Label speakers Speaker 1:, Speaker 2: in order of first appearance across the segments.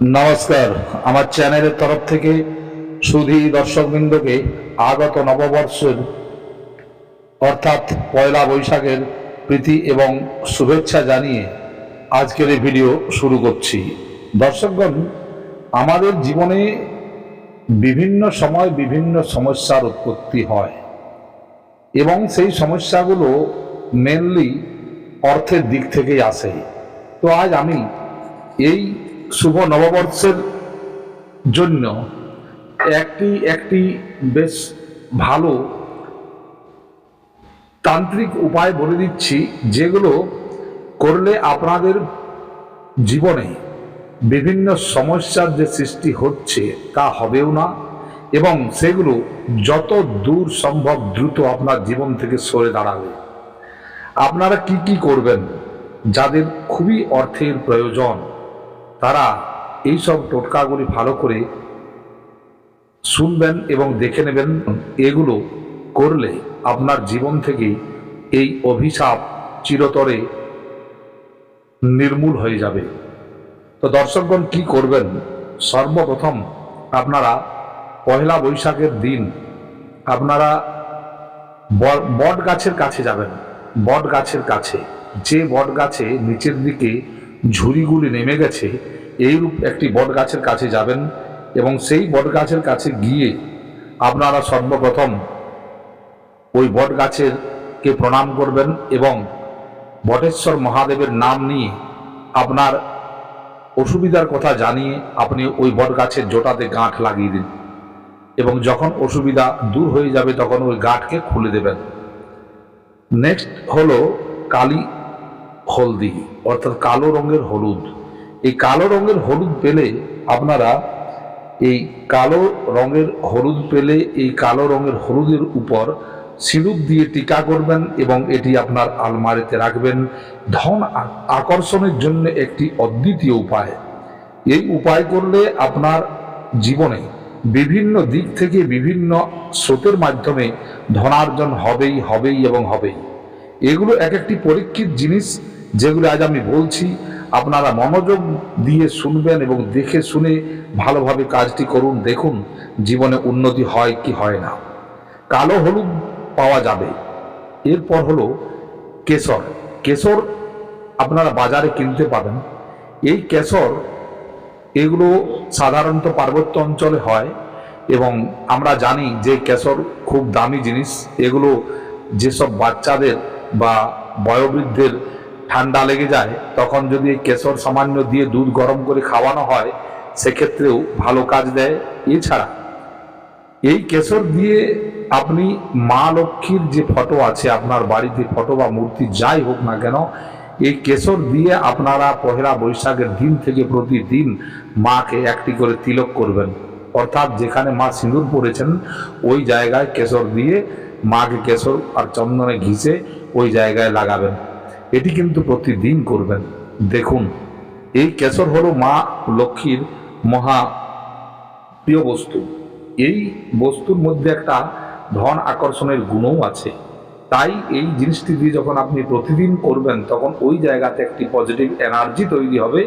Speaker 1: নমস্কার। আমার চ্যানেলের তরফ থেকে সুধী দর্শকবৃন্দকে আগত নববর্ষের, অর্থাৎ পয়লা বৈশাখের প্রীতি এবং শুভেচ্ছা জানিয়ে আজকের এই ভিডিও শুরু করছি। দর্শকগণ, আমাদের জীবনে বিভিন্ন সময় বিভিন্ন সমস্যার উৎপত্তি হয় এবং সেই সমস্যাগুলো মেনলি অর্থের দিক থেকেই আসে। তো আজ আমি এই শুভ নববর্ষের জন্য একটি একটি বেশ ভালো তান্ত্রিক উপায় বলে দিচ্ছি, যেগুলো করলে আপনাদের জীবনে বিভিন্ন সমস্যার যে সৃষ্টি হচ্ছে তা হবেও না, এবং সেগুলো যত দূর সম্ভব দ্রুত আপনার জীবন থেকে সরে দাঁড়াবে। আপনারা কি কি করবেন, যাদের খুবই অর্থের প্রয়োজন তারা এই সব টোটকাগুলি ভালো করে শুনবেন এবং দেখে নেবেন এগুলো করলে আপনার জীবন থেকে এই অভিশাপ চিরতরে নির্মূল হয়ে যাবে। তো দর্শকগণ কি করবেন? সর্বপ্রথম আপনারা পয়লা বৈশাখের দিন আপনারা বট গাছের কাছে যাবেন। বট গাছের কাছে। যে বট গাছে নিচের দিকে ঝুড়িগুলি নেমে গেছে, এইরূপ একটি বট গাছের কাছে যাবেন এবং সেই বট গাছের কাছে গিয়ে আপনারা সর্বপ্রথম ওই বট গাছের কে প্রণাম করবেন এবং বটেশ্বর মহাদেবের নাম নিয়ে আপনার অসুবিধার কথা জানিয়ে আপনি ওই বট গাছের জোটাতে গাঁঠ লাগিয়ে দিন এবং যখন অসুবিধা দূর হয়ে যাবে তখন ওই গাঁটকে খুলে দেবেন। নেক্সট হলো কালি হলদি, অর্থাৎ কালো রঙের হলুদ। এই কালো রঙের হলুদ পেলে আপনারা এই কালো রঙের হলুদ পেলে এই কালো রঙের হলুদের উপর সিঁদুর দিয়ে টিকা করবেন এবং এটি আপনার আলমারিতে রাখবেন। ধন আকর্ষণের জন্য একটি অদ্বিতীয় উপায়। এই উপায় করলে আপনার জীবনে বিভিন্ন দিক থেকে বিভিন্ন স্রোতের মাধ্যমে ধনার্জন হবেই হবেই এবং হবেই। এগুলো এক একটি পরীক্ষিত জিনিস যেগুলো আজ আমি বলছি, আপনারা মনোযোগ দিয়ে শুনবেন এবং দেখে শুনে ভালোভাবে কাজটি করুন। দেখুন, জীবনে উন্নতি হয় কি হয় না। কালো হলুদ পাওয়া যাবে। এরপর হলো কেশর। কেশর আপনারা বাজারে কিনতে পাবেন। এই কেশর, এগুলো সাধারণত পার্বত্য অঞ্চলে হয় এবং আমরা জানি যে কেশর খুব দামি জিনিস। এগুলো যেসব বাচ্চাদের বা বয়োবৃদ্ধের ঠান্ডা লেগে যায়, তখন যদি এই কেশর সামান্য দিয়ে দুধ গরম করে খাওয়ানো হয়, সেক্ষেত্রেও ভালো কাজ দেয়। এছাড়া এই কেশর দিয়ে আপনি মা লক্ষ্মীর যে ফটো আছে, আপনার বাড়িতে ফটো বা মূর্তি যাই হোক না কেন, এই কেশর দিয়ে আপনারা পহেলা বৈশাখের দিন থেকে প্রতিদিন মাকে একটি করে তিলক করবেন। অর্থাৎ যেখানে মা সিঁদুর পরেছেন, ওই জায়গায় কেশর দিয়ে মাকে কেশর আর চন্দনে ঘিষে ওই জায়গায় লাগাবেন। এটি কিন্তু প্রতিদিন করবেন। দেখুন, এই কেশর হলো মা লক্ষ্মীর মহা প্রিয় বস্তু। এই বস্তুর মধ্যে একটা ধন আকর্ষণের গুণও আছে। তাই এই জিনিসটি দিয়ে যখন আপনি প্রতিদিন করবেন, তখন ওই জায়গাতে একটি পজিটিভ এনার্জি তৈরি হবে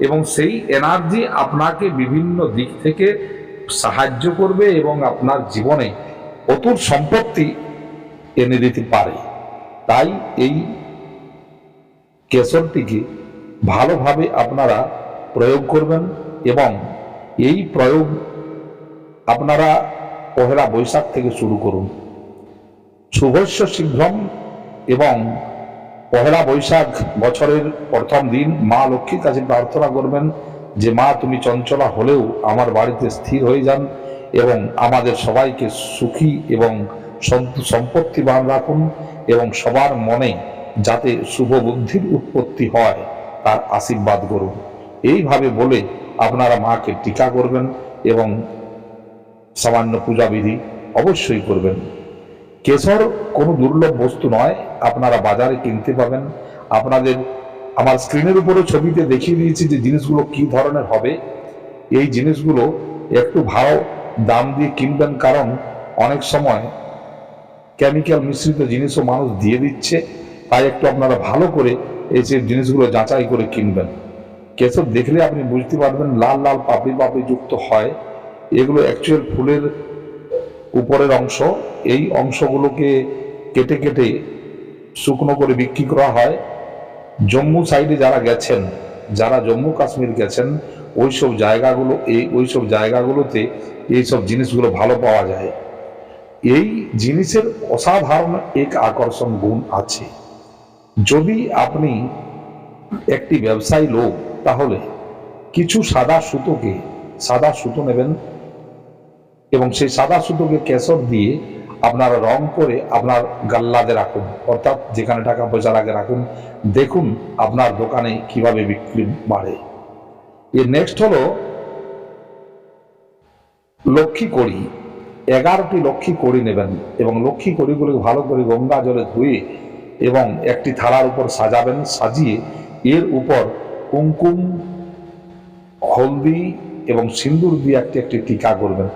Speaker 1: এবং সেই এনার্জি আপনাকে বিভিন্ন দিক থেকে সাহায্য করবে এবং আপনার জীবনে অতুর সম্পত্তি এনে দিতে পারে। তাই এই কেশরটিকে ভালোভাবে আপনারা প্রয়োগ করবেন এবং এই প্রয়োগ আপনারা পহেলা বৈশাখ থেকে শুরু করুন। শুভস্য শীঘ্রম এবং পহেলা বৈশাখ বছরের প্রথম দিন মা লক্ষ্মীর কাছে প্রার্থনা করবেন যে, মা, তুমি চঞ্চলা হলেও আমার বাড়িতে স্থির হয়ে যান এবং আমাদের সবাইকে সুখী এবং সম্পত্তিবান রাখুন এবং সবার মনে যাতে শুভ বুদ্ধির উৎপত্তি হয়, তার আশীর্বাদ করুন। এইভাবে বলে আপনারা মাকে টিকা করবেন এবং সামান্য পূজাবিধি অবশ্যই করবেন। কেশর কোনো দুর্লভ বস্তু নয়, আপনারা বাজারে কিনতে পাবেন। আপনাদের, আমার স্ক্রিনের উপরে ছবিতে দেখিয়ে দিয়েছি যে জিনিসগুলো কি ধরনের হবে। এই জিনিসগুলো একটু ভালো দাম দিয়ে কিনবেন কারণ অনেক সময় কেমিক্যাল মিশ্রিত জিনিসও মানুষ দিয়ে দিচ্ছে। তাই একটু আপনারা ভালো করে এই যে জিনিসগুলো যাচাই করে কিনবেন। কেশর দেখলে আপনি বুঝতে পারবেন লাল লাল পাপড়ি পাপড়ি যুক্ত হয়। এগুলো অ্যাকচুয়াল ফুলের উপরের অংশ। এই অংশগুলোকে কেটে কেটে শুকনো করে বিক্রি করা হয়। জম্মু সাইডে যারা গেছেন, যারা জম্মু কাশ্মীর গেছেন, ওইসব জায়গাগুলো, এই ওইসব জায়গাগুলোতে এইসব জিনিসগুলো ভালো পাওয়া যায়। এই জিনিসের অসাধারণ এক আকর্ষণ গুণ আছে। যদি আপনি একটি ব্যবসায়ী লোক, তাহলে কিছু সাদা সুতোকে, সাদা সুতো নেবেন এবং সেই সাদা সুতোকে কেশর দিয়ে আপনারা রং করে আপনার গাল্লাতে রাখুন। অর্থাৎ যেখানে টাকা পয়সা রাখে রাখুন। দেখুন আপনার দোকানে কীভাবে বিক্রি বাড়ে। এর নেক্সট হলো লক্ষ্মী কড়ি। এগারোটি লক্ষ্মী কড়ি নেবেন এবং লক্ষ্মী কড়িগুলোকে ভালো করে গঙ্গা জলে ধুয়ে এবং একটি থালার উপর সাজাবেন, সাজিয়ে এর উপর কুমকুম, হলদি এবং সিন্দুর দিয়ে একটি একটি টিকা করবেন।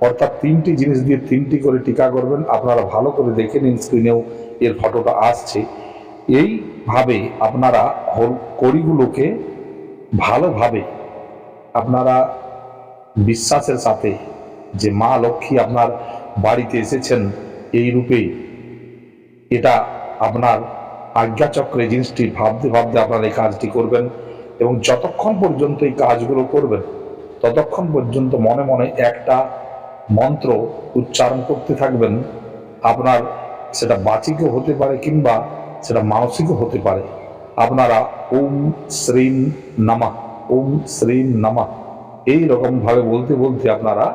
Speaker 1: অর্থাৎ তিনটি জিনিস দিয়ে তিনটি করে টিকা করবেন। আপনারা ভালো করে দেখে নিন স্ক্রিনেও এর ফটোটা আসছে। এইভাবে আপনারা হল, কড়িগুলোকে ভালোভাবে আপনারা বিশ্বাসের সাথে যে মা লক্ষ্মী আপনার বাড়িতে এসেছেন, এই রূপেই এটা আপনার আজ্ঞাচক্রে জিনিসটি ভাবতে ভাবতে আপনারা এই কাজটি করবেন এবং যতক্ষণ পর্যন্ত এই কাজগুলো করবেন, ততক্ষণ পর্যন্ত মনে মনে একটা মন্ত্র উচ্চারণ করতে থাকবেন। আপনার সেটা বাচিকও হতে পারে কিংবা সেটা মানসিকও হতে পারে। আপনারা ওম শ্রীম নামা, ওম শ্রীম নামা, এই রকমভাবে বলতে বলতে আপনারা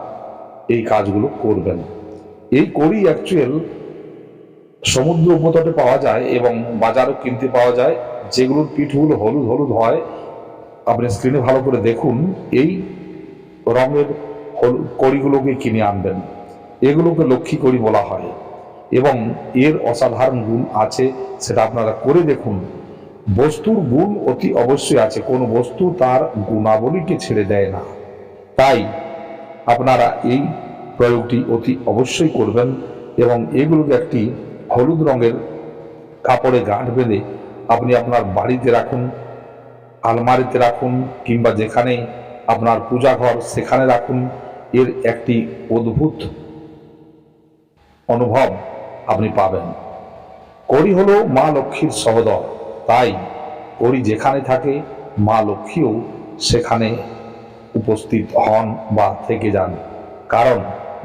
Speaker 1: এই কাজগুলো করবেন। এই করি অ্যাকচুয়াল সমুদ্র উপতটে পাওয়া যায় এবং বাজারও কিনতে পাওয়া যায়। যেগুলোর পিঠগুলো হলুদ হলুদ হয়, আপনি স্ক্রিনে ভালো করে দেখুন, এই রঙের কড়িগুলোকে কিনে আনবেন। এগুলোকে লক্ষ্মী কড়ি বলা হয় এবং এর অসাধারণ গুণ আছে, সেটা আপনারা করে দেখুন। বস্তুর গুণ অতি অবশ্যই আছে, কোনো বস্তু তার গুণাবলীকে ছেড়ে দেয় না। তাই আপনারা এই প্রয়োগটি অতি অবশ্যই করবেন এবং এগুলোকে একটি হলুদ রঙের কাপড়ে গাঁট বেঁধে আপনি আপনার বাড়িতে রাখুন, আলমারিতে রাখুন, কিংবা যেখানে আপনার পূজা ঘর সেখানে রাখুন। এর একটি অদ্ভুত অনুভব আপনি পাবেন। কড়ি হলো মা লক্ষ্মীর সহদর, তাই কড়ি যেখানে থাকে মা লক্ষ্মীও সেখানে উপস্থিত হন বা থেকে যান। কারণ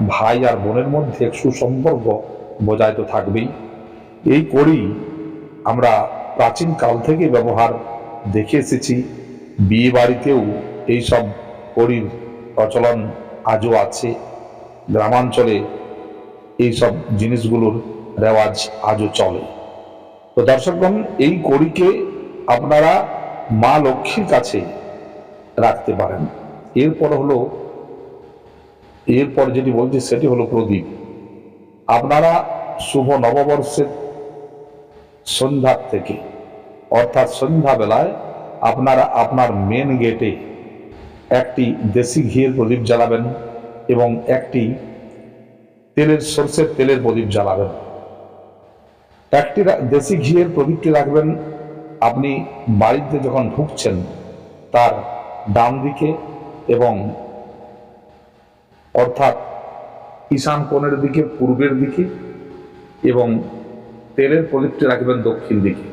Speaker 1: ভাই আর বোনের মধ্যে সুসম্পর্ক বজায় তো থাকবেই। এই কড়ি আমরা প্রাচীন কাল থেকে ব্যবহার দেখে এসেছি, বিয়ে বাড়িতেও এইসব কড়ির প্রচলন আজও আছে। গ্রামাঞ্চলে এইসব জিনিসগুলোর রেওয়াজ আজও চলে। তো দর্শকগণ, এই কড়িকে আপনারা মা লক্ষ্মীর কাছে রাখতে পারেন। এরপর হলো, এরপর যেটি বলছি সেটি হলো প্রদীপ। আপনারা শুভ নববর্ষের সন্ধ্যার থেকে, অর্থাৎ সন্ধ্যাবেলায় আপনারা আপনার মেন গেটে একটি দেশি ঘিয়ের প্রদীপ জ্বালাবেন এবং একটি তেলের সর্ষের তেলের প্রদীপ জ্বালাবেন। একটি দেশি ঘিয়ের প্রদীপটি রাখবেন, আপনি বাড়িতে যখন ঢুকছেন তার ডান দিকে এবং অর্থাৎ ঈশান কোণের দিকে, পূর্বের দিকে এবং তেলের প্রদীপটি রাখবেন দক্ষিণ দিকে।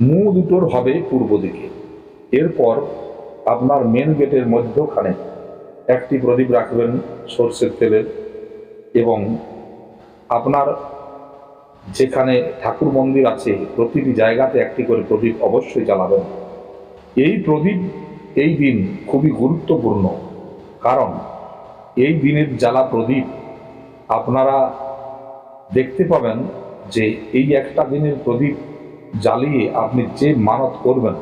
Speaker 1: মুখ দুটোর হবে পূর্ব দিকে। এরপর আপনার মেন গেটের মধ্যখানে একটি প্রদীপ রাখবেন সর্ষের তেলের এবং আপনার যেখানে ঠাকুর মন্দির আছে, প্রতিটি জায়গাতে একটি করে প্রদীপ অবশ্যই জ্বালাবেন। এই প্রদীপ এই দিন খুবই গুরুত্বপূর্ণ। কারণ এই দিনের জ্বালা প্রদীপ আপনারা দেখতে পাবেন যে এই একটা দিনের প্রদীপ জ্বালিয়ে আপনি যে মানত করবেন,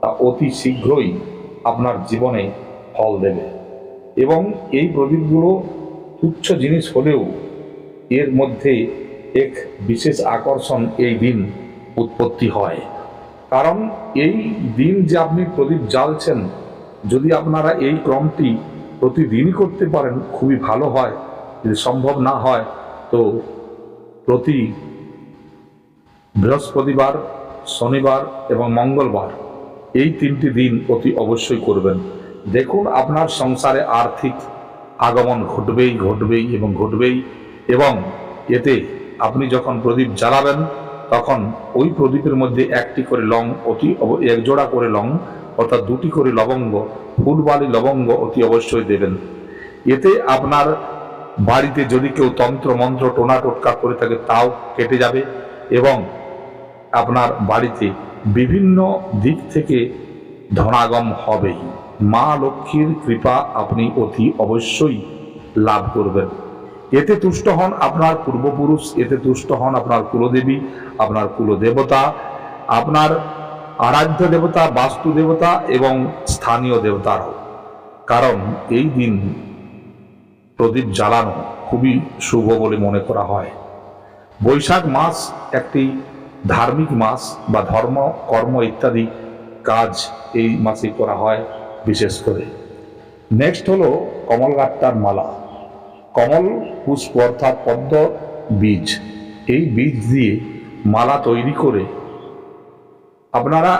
Speaker 1: তা অতি শীঘ্রই আপনার জীবনে ফল দেবে। এবং এই প্রদীপগুলো তুচ্ছ জিনিস হলেও এর মধ্যে এক বিশেষ আকর্ষণ এই দিন উৎপত্তি হয়। কারণ এই দিন যে আপনি প্রদীপ জ্বালছেন, যদি আপনারা এই ক্রমটি প্রতিদিনই করতে পারেন, খুবই ভালো হয়। যদি সম্ভব না হয়, তো প্রতি বৃহস্পতিবার, শনিবার এবং মঙ্গলবার এই তিনটি দিন অতি অবশ্যই করবেন। দেখুন, আপনার সংসারে আর্থিক আগমন ঘটবেই ঘটবেই এবং ঘটবেই এবং এতে আপনি যখন প্রদীপ জ্বালাবেন, তখন ওই প্রদীপের মধ্যে একটি করে লং অতি অব- এক জোড়া করে লং অর্থাৎ দুটি করে লবঙ্গ ফুলবালি লবঙ্গ অতি অবশ্যই দেবেন। এতে আপনার বাড়িতে যদি কেউ তন্ত্র, মন্ত্র, টোনা টোটকা করে থাকে, তাও কেটে যাবে এবং আপনার বাড়িতে বিভিন্ন দিক থেকে ধনাগম হবেই। মা লক্ষ্মীর কৃপা আপনি অতি অবশ্যই লাভ করবেন। এতে তুষ্ট হন আপনার পূর্বপুরুষ, এতে তুষ্ট হন আপনার কুলদেবী, আপনার কুলদেবতা, আপনার আরাধ্য দেবতা, বাস্তু দেবতা এবং স্থানীয় দেবতারাও। কারণ এই দিন প্রদীপ জ্বালানো খুবই শুভ বলে মনে করা হয়। বৈশাখ মাস একটি ধার্মিক মাস বা ধর্ম, কর্ম ইত্যাদি কাজ এই মাসে করা হয় বিশেষ করে। নেক্সট হলো কমলগাট্টার মালা। কমল পুষ্প অর্থাৎ পদ্ম বীজ। এই বীজ দিয়ে মালা তৈরি করে আপনারা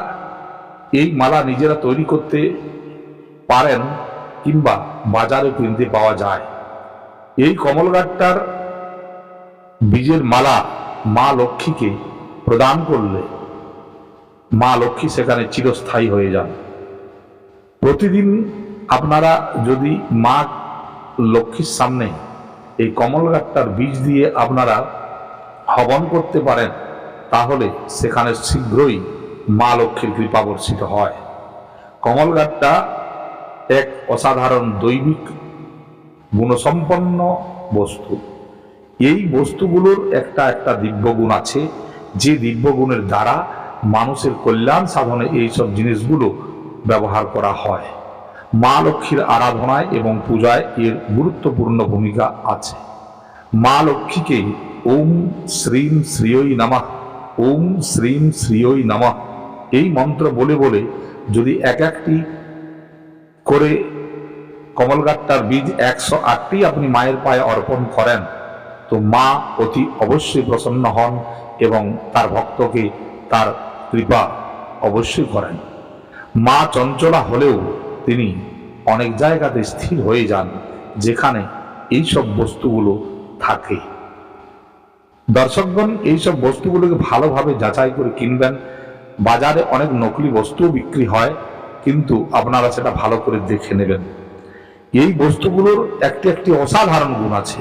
Speaker 1: এই মালা নিজেরা তৈরি করতে পারেন কিংবা বাজারে কিনতে পাওয়া যায়। এই কমলগাট্টার বীজের মালা মা লক্ষ্মীকে প্রদান করলে মা লক্ষ্মী সেখানে চিরস্থায়ী হয়ে যান। প্রতিদিন আপনারা যদি মা লক্ষ্মীর সামনে এই কমলগাট্টার বীজ দিয়ে আপনারা হবন করতে পারেন, তাহলে সেখানে শীঘ্রই মা লক্ষ্মীর কৃপা বর্ষিত হয়। কমলগাট্টা এক অসাধারণ দৈবিক গুণসম্পন্ন বস্তু। এই বস্তুগুলোর একটা একটা দিব্যগুণ আছে। যে দিব্যগুণের দ্বারা মানুষের কল্যাণ সাধনে এই সব জিনিসগুলো ব্যবহার করা হয়। মা লক্ষ্মীর আরাধনায় এবং পূজায় এর গুরুত্বপূর্ণ ভূমিকা আছে। মা লক্ষ্মীকে ওম শ্রীম শ্রীয়ই নামা, ওম শ্রীম শ্রীয়ই নামা এই মন্ত্র বলে বলে যদি এক একটি করে কমলগাট্টার বীজ একশো আটটি আপনি মায়ের পায়ে অর্পণ করেন, তো মা অতি অবশ্যই প্রসন্ন হন এবং তার ভক্তকে তার কৃপা অবশ্যই করেন। মা চঞ্চলা হলেও তিনি অনেক জায়গাতে স্থির হয়ে যান যেখানে এইসব বস্তুগুলো থাকে। দর্শকগণ, এইসব বস্তুগুলোকে ভালোভাবে যাচাই করে কিনবেন। বাজারে অনেক নকলি বস্তুও বিক্রি হয়, কিন্তু আপনারা সেটা ভালো করে দেখে নেবেন। এই বস্তুগুলোর একটি একটি অসাধারণ গুণ আছে।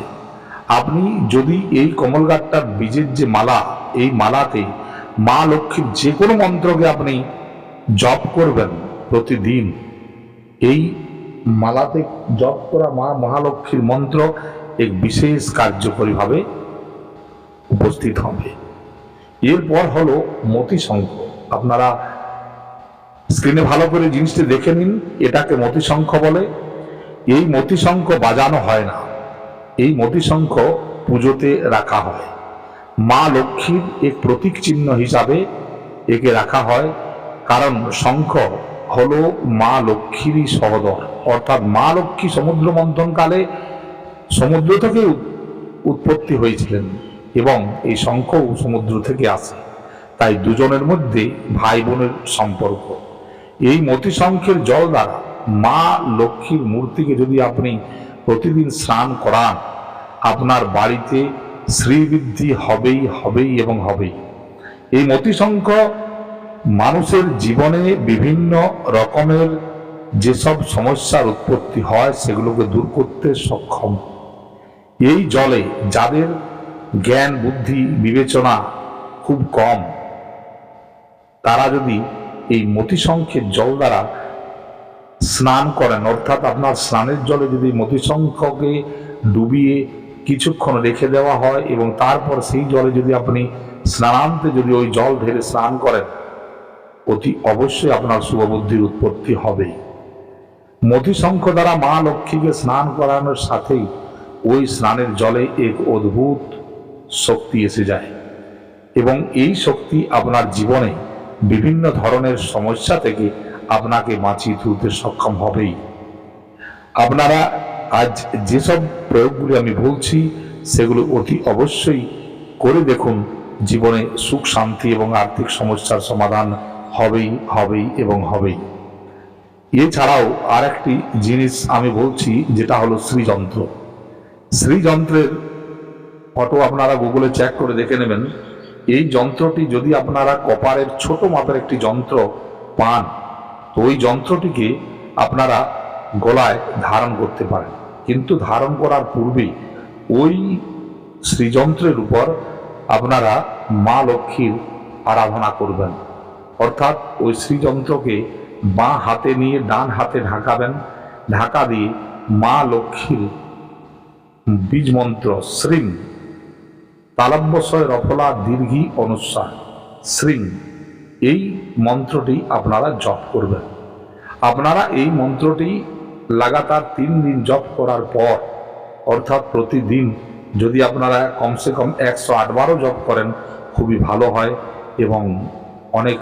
Speaker 1: আপনি যদি এই কমলগাট্টার বীজের যে মালা, এই মালাতে মা লক্ষ্মীর যে কোনো মন্ত্রকে আপনি জপ করবেন প্রতিদিন, এই মালাতে জপ করা মা মহালক্ষ্মীর মন্ত্র এক বিশেষ কার্যকরীভাবে উপস্থিত হবে। এরপর হলো মতি শঙ্খ আপনারা স্ক্রিনে ভালো করে জিনিসটি দেখে নিন, এটাকে মতি শঙ্খ বলে। এই মতি শঙ্খ বাজানো হয় না। এই মতি শঙ্খ পুজোতে রাখা হয়। মা লক্ষ্মীর এক প্রতীক চিহ্ন হিসাবে একে রাখা হয়। কারণ শঙ্খ হলো মা লক্ষ্মীরই সহদর। অর্থাৎ মা লক্ষ্মী সমুদ্র মন্থনকালে সমুদ্র থেকে উৎপত্তি হয়েছিলেন এবং এই শঙ্খও সমুদ্র থেকে আসে। তাই দুজনের মধ্যে ভাই বোনের সম্পর্ক। এই মতি শঙ্খের জল দ্বারা মা লক্ষ্মীর মূর্তিকে যদি আপনি প্রতিদিন স্নান করান, আপনার বাড়িতে শ্রীবৃদ্ধি হবেই হবেই এবং হবেই। এই মতিশঙ্খ মানুষের জীবনে বিভিন্ন রকমের যেসব সমস্যার উৎপত্তি হয়, সেগুলোকে দূর করতে সক্ষম। এই জলে যাদের জ্ঞান, বুদ্ধি, বিবেচনা খুব কম তারা যদি এই মতিশঙ্খের জল দ্বারা স্নান করেন, অর্থাৎ আপনার স্নানের জলে যদি মতিশঙ্খকে ডুবিয়ে কিছুক্ষণ রেখে দেওয়া হয় এবং তারপর সেই জলে যদি আপনি স্নানান্তে যদি ওই জল ঢেলে স্নান করেন, অতি অবশ্যই আপনার শুভবুদ্ধির উৎপত্তি হবেই। মতিশঙ্খ দ্বারা মা লক্ষ্মীকে স্নান করানোর সাথেই ওই স্নানের জলে এক অদ্ভুত শক্তি এসে যায় এবং এই শক্তি আপনার জীবনে বিভিন্ন ধরনের সমস্যা থেকে আপনাকে বাঁচিয়ে তুলতে সক্ষম হবেই। আপনারা আজ যেসব প্রয়োগগুলি আমি বলছি, সেগুলো অতি অবশ্যই করে দেখুন, জীবনে সুখ, শান্তি এবং আর্থিক সমস্যার সমাধান হবেই হবেই এবং হবেই। এছাড়াও আর একটি জিনিস আমি বলছি, যেটা হলো শ্রীযন্ত্র। শ্রীযন্ত্রের ফটো আপনারা গুগলে চেক করে দেখে নেবেন। এই যন্ত্রটি যদি আপনারা কপারের ছোট মাপের একটি যন্ত্র পান, তো ওই যন্ত্রটিকে আপনারা গলায় ধারণ করতে পারেন। কিন্তু ধারণ করার পূর্বেই ওই শ্রীযন্ত্রের উপর আপনারা মা লক্ষ্মীর আরাধনা করবেন। অর্থাৎ ওই শ্রীযন্ত্রকে বাঁ হাতে নিয়ে ডান হাতে ঢাকাবেন। ঢাকা দিয়ে মা লক্ষ্মীর বীজ মন্ত্র শ্রীং তালব্যশয় রফলা দীর্ঘী অনুসার শ্রী এই মন্ত্রটি আপনারা জপ করবেন। আপনারা এই মন্ত্রটি লাগাতার তিন দিন জপ করার পর, অর্থাৎ প্রতিদিন, যদি আপনারা কমসে কম একশো আটবারও জপ করেন, খুবই ভালো হয় এবং অনেক